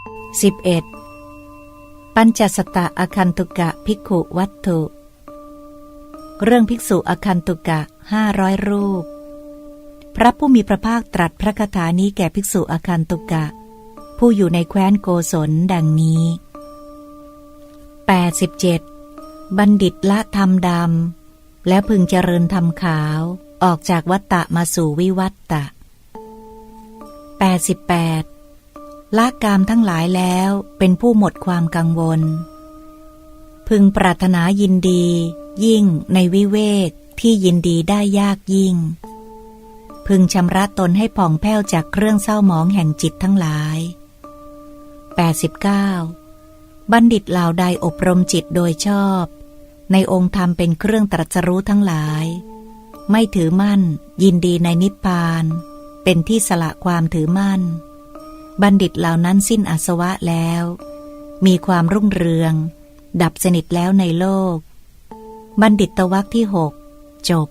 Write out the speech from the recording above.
11. ปัญจสตะอคันตุกะภิกขุวัตถุ เรื่องภิกษุอคันตุกะห้าร้อยรูป พระผู้มีพระภาคตรัสพระคาถานี้แก่ภิกษุอคันตุกะ ผู้อยู่ในแคว้นโกศลดังนี้ 87. บัณฑิตละธรรมดำ และพึงเจริญธรรมขาว ออกจากวัตตะมาสู่วิวัตตะ 88. ละกามทั้งหลายแล้วเป็นผู้หมดความกังวล พึงปรารถนายินดี ยิ่งในวิเวกที่ยินดีได้ยากยิ่ง พึงชำระตนให้ผ่องแผ้วจากเครื่องเศร้าหมองแห่งจิตทั้งหลาย 89. บัณฑิตเหล่าใดอบรมจิตโดยชอบ ในองค์ธรรมเป็นเครื่องตรัสรู้ทั้งหลาย ไม่ถือมั่น ยินดีในนิพพาน เป็นที่สละความถือมั่น บัณฑิตเหล่านั้นสิ้นอาสวะแล้ว มีความรุ่งเรือง ดับสนิทแล้วในโลก บัณฑิตตวักที่หกจบ